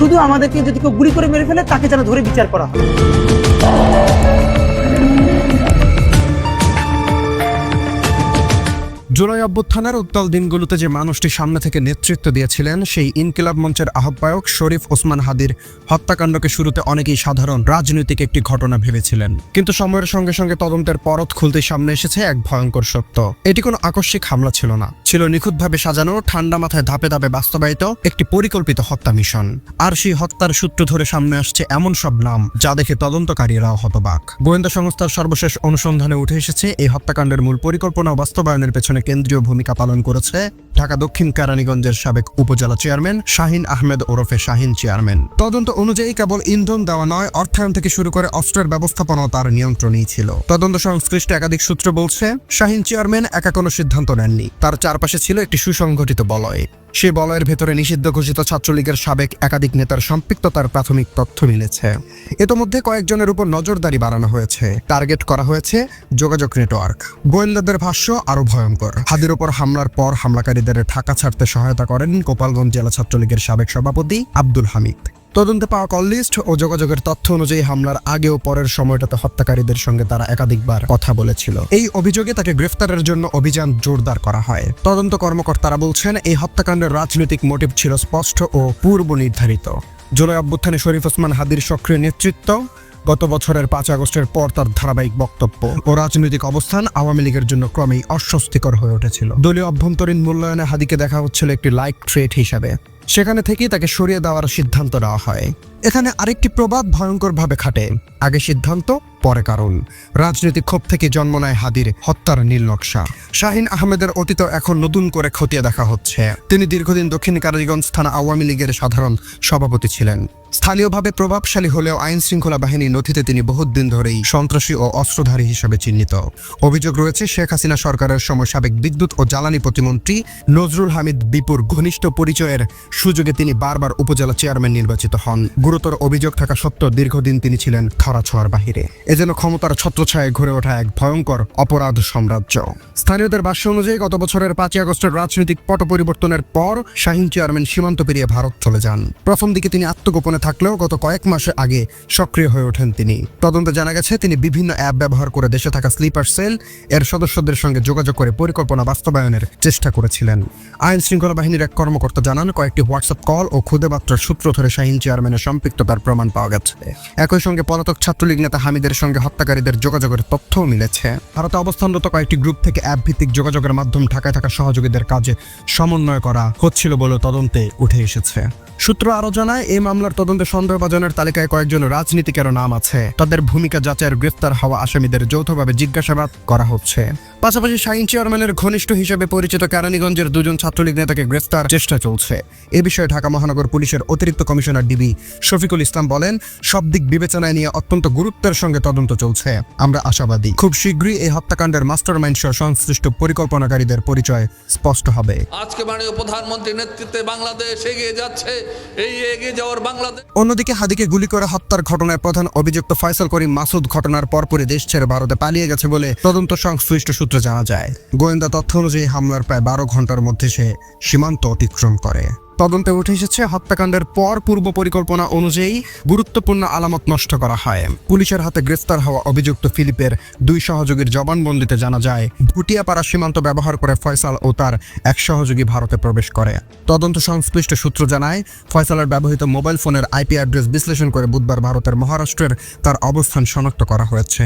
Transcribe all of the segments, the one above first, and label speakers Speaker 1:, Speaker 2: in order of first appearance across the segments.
Speaker 1: শুধু আমাদেরকে যদি কেউ গুলি করে মেরে ফেলে তাকে যেন ধরে বিচার করা হয়।
Speaker 2: জুলাই অভ্যুত্থানের উত্তাল দিনগুলোতে যে মানুষটি সামনে থেকে নেতৃত্ব দিয়েছিলেন, সেই ইনকিলাব মঞ্চের আহ্বায়ক শরীফ ওসমান হাদির হত্যাকাণ্ডকে শুরুতে অনেকেই সাধারণ রাজনৈতিক একটি ঘটনা ভেবেছিলেন। কিন্তু সময়ের সঙ্গে সঙ্গে তদন্তের পরত খুলতে সামনে এসেছে এক ভয়ঙ্কর সত্য। এটি কোনো আকস্মিক হামলা ছিল না। ছিল নিখুঁতভাবে সাজানো, ঠান্ডা মাথায় ধাপে ধাপে বাস্তবায়িত একটি পরিকল্পিত হত্যা মিশন। আর সেই হত্যার সূত্র ধরে সামনে আসছে এমন সব নাম, যা দেখে তদন্তকারীরাও হতবাক। গোয়েন্দা সংস্থার সর্বশেষ অনুসন্ধানে উঠে এসেছে, এই হত্যাকাণ্ডের মূল পরিকল্পনা বাস্তবায়নের পেছনে কেন্দ্রীয় ভূমিকা পালন করেছে ঢাকা দক্ষিণ কেরানীগঞ্জের সাবেক উপজেলা চেয়ারম্যান শাহিন আহমেদ ওরফে শাহিন চেয়ারম্যান। তদন্ত অনুযায়ী কেবল ইন্ধন দেওয়া নয়, অর্থায়ন থেকে শুরু করে অস্ত্রের ব্যবস্থাপনাও তার নিয়ন্ত্রণেই ছিল। তদন্ত সংশ্লিষ্ট একাধিক সূত্র বলছে, শাহিন চেয়ারম্যান একা কোনো সিদ্ধান্ত নেননি। তার চারপাশে ছিল একটি সুসংগঠিত বলয়। সেই বলয়ের ভেতরে নিষিদ্ধ ঘোষিত ছাত্রলীগের সাবেক একাধিক নেতার সম্পৃক্ততার প্রাথমিক তথ্য মিলেছে। ইতোমধ্যে কয়েকজনের উপর নজরদারি বাড়ানো হয়েছে। টার্গেট করা হয়েছে যোগাযোগ নেটওয়ার্ক। গোয়েন্দাদের ভাষ্য আরও ভয়ঙ্কর। হাদির ওপর হামলার পর হামলাকারীদের ঢাকা ছাড়তে সহায়তা করেন গোপালগঞ্জ জেলা ছাত্রলীগের সাবেক সভাপতি আব্দুল হামিদ। তদন্তে পাওয়া কল লিস্ট ও যোগাযোগের তথ্য অনুযায়ী হামলার আগে ও পরের সময়টাতে হত্যাকারীদের সঙ্গে তারা একাধিকবার কথা বলেছিল। এই অভিযোগে তাকে গ্রেফতারের জন্য অভিযান জোরদার করা হয়। তদন্ত কর্মকর্তারা বলছেন, এই হত্যাকাণ্ডের রাজনৈতিক মোটিভ ছিল স্পষ্ট ও পূর্ব নির্ধারিত। জুলাই অভ্যুত্থানে শরীফ ওসমান হাদির সক্রিয় নেতৃত্ব, গত বছরের পাঁচ আগস্টের পর তার ধারাবাহিক বক্তব্য ও রাজনৈতিক অবস্থান আওয়ামী লীগের জন্য ক্রমেই অস্বস্তিকর হয়ে উঠেছিল। দলীয় অভ্যন্তরীণ মূল্যায়নে হাদিকে দেখা হচ্ছিল একটি লাইক ট্রেট হিসাবে। সেখানে থেকেই তাকে সরিয়ে দেওয়ার সিদ্ধান্ত নেওয়া হয়। এখানে আরেকটি প্রবাদ ভয়ঙ্করভাবে খাটে। আগে সিদ্ধান্ত, পরে কারণ। রাজনৈতিক ক্ষোভ থেকে জন্ম নেয় হাদির হত্যার নীল নকশা। শাহিন আহমেদের অতীত এখন নতুন করে খতিয়ে দেখা হচ্ছে। তিনি দীর্ঘদিন দক্ষিণ কারারিগঞ্জ থানা আওয়ামী লীগের সাধারণ সভাপতি ছিলেন। স্থানীয়ভাবে প্রভাবশালী হলেও আইন শৃঙ্খলা বাহিনীর নথিতে তিনি বহুদিন ধরেই সন্ত্রাসী ও অস্ত্রধারী হিসেবে চিহ্নিত। অভিযোগ রয়েছে, শেখ হাসিনা সরকারের সময় সাবেক বিদ্যুৎ ও জ্বালানি প্রতিমন্ত্রী নজরুল হামিদ বিপুর ঘনিষ্ঠ পরিচয়ের সুযোগে তিনি বারবার উপজেলা চেয়ারম্যান নির্বাচিত হন। গুরুতর অভিযোগ থাকা সত্ত্বেও দীর্ঘদিন তিনি ছিলেন ছড়াছোয়ার বাহিরে। এজন্য ক্ষমতার ছত্রছায়ায় ঘুরে ওঠা এক ভয়ঙ্কর অপরাধ সাম্রাজ্য। স্থানীয়দের ভাষ্য অনুযায়ী গত বছরের পাঁচই আগস্টের রাজনৈতিক পট পরিবর্তনের পর শাহিন চেয়ারম্যান সীমান্ত পেরিয়ে ভারত চলে যান। প্রথম দিকে তিনি আত্মগোপনে থাকলেও গত কয়েক মাস আগে সক্রিয় হয়ে ওঠেন তিনি। তদন্তে জানা গেছে, তিনি বিভিন্ন অ্যাপ ব্যবহার করে দেশে থাকা স্লিপার সেল এর সদস্যদের সঙ্গে যোগাযোগ করে পরিকল্পনা বাস্তবায়নের চেষ্টা করেছিলেন। আইন শৃঙ্খলা বাহিনীর এক কর্মকর্তা জানান, কয়েকটি হোয়াটসঅ্যাপ কল ও খুদে বার্তার সূত্র ধরে শাহিন চেয়ারম্যানের সম্পৃক্ততার প্রমাণ পাওয়া গেছে। একই সঙ্গে পলাতক ছাত্রলীগ নেতা হামিদের সঙ্গে হত্যাকারীদের যোগাযোগের তথ্যও মিলেছে। ভারতে অবস্থানরত কয়েকটি গ্রুপ থেকে অ্যাপ ভিত্তিক যোগাযোগের মাধ্যমে ঢাকায় থাকা সহযোগীদের কাজে সমন্বয় করা হচ্ছিল বলে তদন্তে উঠে এসেছে। সূত্র আরও জানায়, এই মামলার তদন্তে সন্দেহভাজনের তালিকায় কয়েকজন রাজনীতিকেরও নাম আছে। তাদের ভূমিকা যাচাইয়ের গ্রেফতার হওয়া আসামিদের যৌথভাবে জিজ্ঞাসাবাদ করা হচ্ছে। পাশাপাশি শাহিন চেয়ারম্যানের ঘনিষ্ঠ হিসেবে পরিচিত কেরানীগঞ্জের দুজন ছাত্রলীগ নেতাকে গ্রেফতার চেষ্টা চলছে। এ বিষয়ে ঢাকা মহানগর পুলিশের অতিরিক্ত কমিশনার ডিবি শফিকুল ইসলাম বলেন সব দিক বিবেচনায় নিয়ে অত্যন্ত গুরুত্বের সঙ্গে তদন্ত চলছে। আমরা আশাবাদী। খুব শীঘ্রই এই হত্যাকাণ্ডের মাস্টারমাইন্ড সহ সংশ্লিষ্ট পরিকল্পনাকারীদের পরিচয় স্পষ্ট হবে।
Speaker 3: আজকে মাননীয় প্রধানমন্ত্রীর নেতৃত্বে বাংলাদেশ এগিয়ে যাচ্ছে। এই এগিয়ে যাওয়ার বাংলাদেশ
Speaker 2: অন্যদিকে হাদিকে গুলি করে হত্যার ঘটনায় প্রধান অভিযুক্ত ফয়সাল করিম মাসুদ ঘটনার পরপরই দেশ ছেড়ে ভারতে পালিয়ে গেছে বলে তদন্ত সংশ্লিষ্ট সূত্রে জানা যায় গোয়েন্দা তথ্য অনুযায়ী হামলার প্রায় বারো ঘণ্টার মধ্যে সে সীমান্ত অতিক্রম করে। তদন্তে উঠে এসেছে, হত্যাকাণ্ডের পর পূর্ব পরিকল্পনা অনুযায়ী গুরুত্বপূর্ণ আলামত নষ্ট করা হয়। পুলিশের হাতে গ্রেফতার হওয়া অভিযুক্ত ফিলিপের দুই সহযোগীর জবানবন্দিতে জানা যায়, ভুটিয়াপাড়া সীমান্ত ব্যবহার করে ফয়সাল ও তার এক সহযোগী ভারতে প্রবেশ করে। তদন্ত সংশ্লিষ্ট সূত্র জানায়, ফয়সালের ব্যবহৃত মোবাইল ফোনের আইপি অ্যাড্রেস বিশ্লেষণ করে বুধবার ভারতের মহারাষ্ট্রের তার অবস্থান শনাক্ত করা হয়েছে।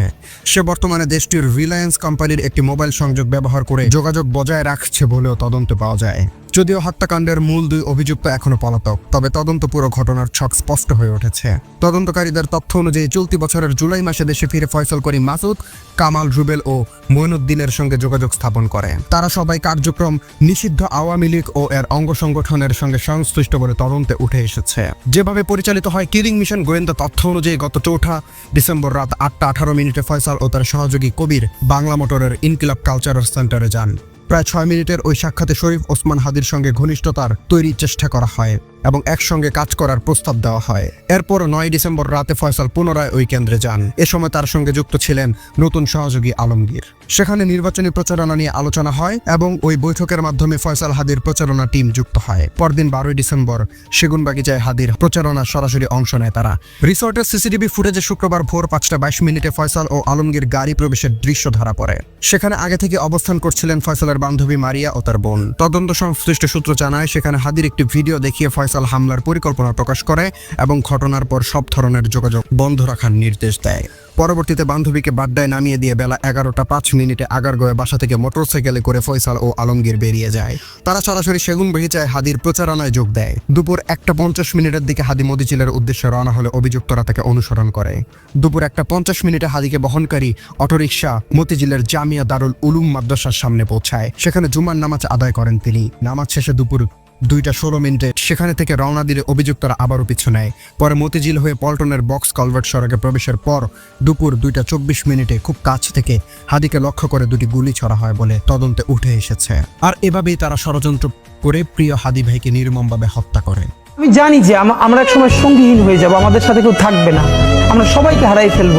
Speaker 2: সে বর্তমানে দেশটির রিলায়েন্স কোম্পানির একটি মোবাইল সংযোগ ব্যবহার করে যোগাযোগ বজায় রাখছে বলেও তদন্তে পাওয়া যায়। যদিও হত্যাকাণ্ডের মূল দুই অভিযুক্ত এখনও পলাতক, তবে তদন্ত পুরো ঘটনার ছক স্পষ্ট হয়ে উঠেছে। তদন্তকারীদের তথ্য অনুযায়ী চলতি বছরের জুলাই মাসে দেশে ফিরে ফয়সল করিম মাসুদ, কামাল রুবেল ও মইনুদ্দিনের সঙ্গে যোগাযোগ স্থাপন করে। তারা সবাই কার্যক্রম নিষিদ্ধ আওয়ামী লীগ ও এর অঙ্গ সংগঠনের সঙ্গে সংশ্লিষ্ট বলে তদন্তে উঠে এসেছে। যেভাবে পরিচালিত হয় কিলিং মিশন গোয়েন্দা তথ্য অনুযায়ী গত চৌঠা ডিসেম্বর রাত আটটা আঠারো মিনিটে ফয়সাল ও তার সহযোগী কবির বাংলা মোটরের ইনকিলাব কালচারাল সেন্টারে যান। প্রায় ছয় মিনিটের ওই সাক্ষাতে শরীফ ওসমান হাদির সঙ্গে ঘনিষ্ঠতার তৈরির চেষ্টা করা হয়। এবং একসঙ্গে কাজ করার প্রস্তাব দেওয়া হয়। এরপর নয় ডিসেম্বর রাতে ফয়সাল পুনরায় ওই কেন্দ্রে যান। এ সময় তার সঙ্গে যুক্ত ছিলেন নতুন সহযোগী আলমগীর। সেখানে নির্বাচনী প্রচারণা নিয়ে আলোচনা হয় এবং ওই বৈঠকের মাধ্যমে ফয়সাল হাদির প্রচারণা টিম যুক্ত হয়। পরদিন বারোই ডিসেম্বর সেগুনবাগিচায় হাদির প্রচারণা সরাসরি অংশ নেয় তারা। রিসোর্টের সিসিটিভি ফুটেজে শুক্রবার ভোর পাঁচটা বাইশ মিনিটে ফয়সাল ও আলমগীর গাড়ি প্রবেশের দৃশ্য ধরা পড়ে। সেখানে আগে থেকে অবস্থান করছিলেন ফয়সালের বান্ধবী মারিয়া ও তার বোন। তদন্ত সংশ্লিষ্ট সূত্র জানায়, সেখানে হাদির একটি ভিডিও দেখিয়ে ফয়সাল হামলার পরিকল্পনা প্রকাশ করে এবং ঘটনার পর সব ধরনের যোগাযোগ বন্ধ রাখার নির্দেশ দেয়। পরবর্তীতে বান্ধবীকে বাড্ডায় নামিয়ে দিয়ে বেলা এগারোটা পাঁচ মিনিটে আগারগয়ে বাসা থেকে মোটরসাইকেলে করে ফয়সাল ও আলমগীর বেরিয়ে যায়। তারা সরাসরি সেগুন বহিচায় হাদির প্রচারণায় যোগ দেয়। দুপুর একটা পঞ্চাশ মিনিটের দিকে হাদি মতিঝিলের উদ্দেশ্যে রওনা হলে অভিযুক্তরা তাকে অনুসরণ করে। দুপুর একটা পঞ্চাশ মিনিটে হাদিকে বহনকারী অটোরিকশা মতিঝিলের জামিয়া দারুল উলুম মাদ্রাসার সামনে পৌঁছায়। সেখানে জুমার নামাজ আদায় করেন তিনি। নামাজ শেষে দুপুর দুইটা ষোলো মিনিটে। সেখানে থেকে রওনা দিলে অভিযুক্তরা আবারও পিছু নেয়। পরে মতিঝিল হয়ে পল্টনের বক্স কলভার্ট সড়কে প্রবেশের পর দুপুর দুইটা চব্বিশ মিনিটে খুব কাছ থেকে হাদিকে লক্ষ্য করে দুটি গুলি ছড়া হয় বলে তদন্তে উঠে এসেছে। আর এভাবেই তারা ষড়যন্ত্র করে প্রিয় হাদি ভাইকে নির্মমভাবে হত্যা করে।
Speaker 1: আমি জানি যে আমরা এক সময় সঙ্গীহীন হয়ে যাব, আমাদের সাথে কেউ থাকবে না। আমরা সবাইকে হারাই ফেলব।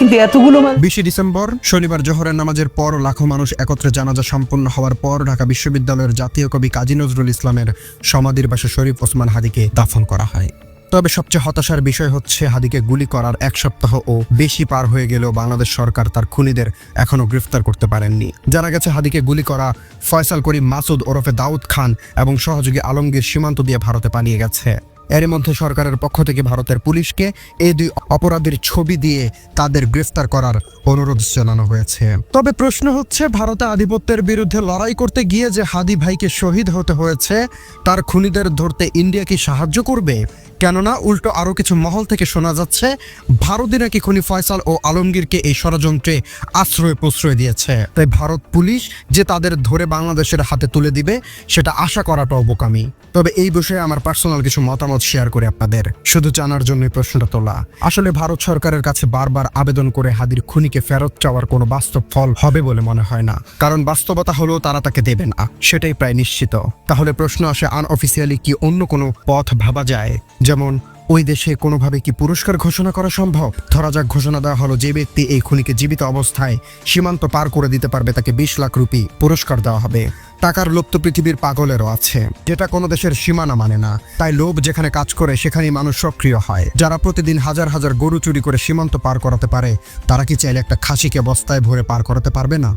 Speaker 1: কিন্তু এতগুলো
Speaker 2: বিশে ডিসেম্বর, শনিবার জোহরের নামাজের পর লাখো মানুষ একত্রে জানাজা সম্পন্ন হওয়ার পর ঢাকা বিশ্ববিদ্যালয়ের জাতীয় কবি কাজী নজরুল ইসলামের সমাধির পাশে শরীফ ওসমান হাদিকে দাফন করা হয়। তবে সবচেয়ে হতাশার বিষয় হচ্ছে হাদিকে গুলি করার এক সপ্তাহ ও বেশি পার হয়ে গেলেও বাংলাদেশ সরকার তার খুনিদের এখনও গ্রেফতার করতে পারেননি। জানা গেছে, হাদিকে গুলি করা ফয়সাল করিম মাসুদ ওরফে দাউদ খান এবং সহযোগী আলমগীর সীমান্ত দিয়ে ভারতে পালিয়ে গেছে। এর মধ্যে সরকারের পক্ষ থেকে ভারতের পুলিশকে এই দুই অপরাধীর ছবি দিয়ে তাদের গ্রেফতার করার অনুরোধ জানানো হয়েছে। তবে প্রশ্ন হচ্ছে, ভারতে আধিপত্যের বিরুদ্ধে লড়াই করতে গিয়ে যে হাদি ভাইকে শহীদ হতে হয়েছে, তার খুনিদের ধরতে ইন্ডিয়া কি সাহায্য করবে? কেননা, উল্টো আরও কিছু মহল থেকে শোনা যাচ্ছে ভারতই নাকি খুনি ফয়সাল ও আলমগীরকে এই ষড়যন্ত্রে আশ্রয় প্রশ্রয় দিয়েছে। তাই ভারত পুলিশ যে তাদের ধরে বাংলাদেশের হাতে তুলে দিবে, সেটা আশা করাটাও বোকামি। তবে এই বিষয়ে আমার পার্সোনাল কিছু মতামত শেয়ার করে আপনাদের। শুধু জানার জন্য প্রশ্নটা তোলা। আসলে ভারত সরকারের কাছে বারবার আবেদন করে হাদির খুনিকে ফেরত চাওয়ার কোনো বাস্তব ফল হবে বলে মনে হয় না। কারণ বাস্তবতা হলেও তারা তাকে দেবে না। সেটাই প্রায় নিশ্চিত। তাহলে প্রশ্ন আসে আনঅফিসিয়ালি কি অন্য কোনো পথ ভাবা যায়? যেমন ওই দেশে কোনোভাবে কি পুরস্কার ঘোষণা করা সম্ভব? ধরা যাক, ঘোষণা দেওয়া হলো যে ব্যক্তি এই খুনিকে জীবিত অবস্থায় সীমান্ত পার করে দিতে পারবে, তাকে বিশ লাখ রুপি পুরস্কার দেওয়া হবে। টাকার লোভ তো পৃথিবীর পাগলেরও আছে। যেটা কোনো দেশের সীমানা মানে না। তাই লোভ যেখানে কাজ করে, সেখানেই মানুষ সক্রিয় হয়। যারা প্রতিদিন হাজার হাজার গরু চুরি করে সীমান্ত পার করাতে পারে, তারা কি চাইলে একটা খাসিকে বস্তায় ভরে পার করাতে পারবে না?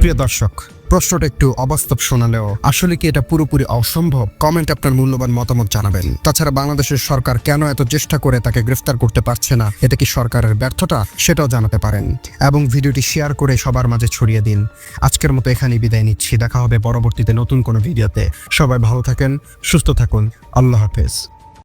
Speaker 2: প্রিয় দর্শক প্রশ্নটা একটু অবাস্তব শোনালেও আসলে কি এটা পুরোপুরি অসম্ভব? কমেন্ট আপনার মূল্যবান মতামত জানাবেন। তাছাড়া বাংলাদেশের সরকার কেন এত চেষ্টা করে তাকে গ্রেফতার করতে পারছে না? এটা কি সরকারের ব্যর্থতা? সেটাও জানাতে পারেন। এবং ভিডিওটি শেয়ার করে সবার মাঝে ছড়িয়ে দিন। আজকের মতো এখানেই বিদায় নিচ্ছি। দেখা হবে পরবর্তীতে নতুন কোনো ভিডিওতে। সবাই ভালো থাকেন, সুস্থ থাকুন। আল্লাহ হাফেজ।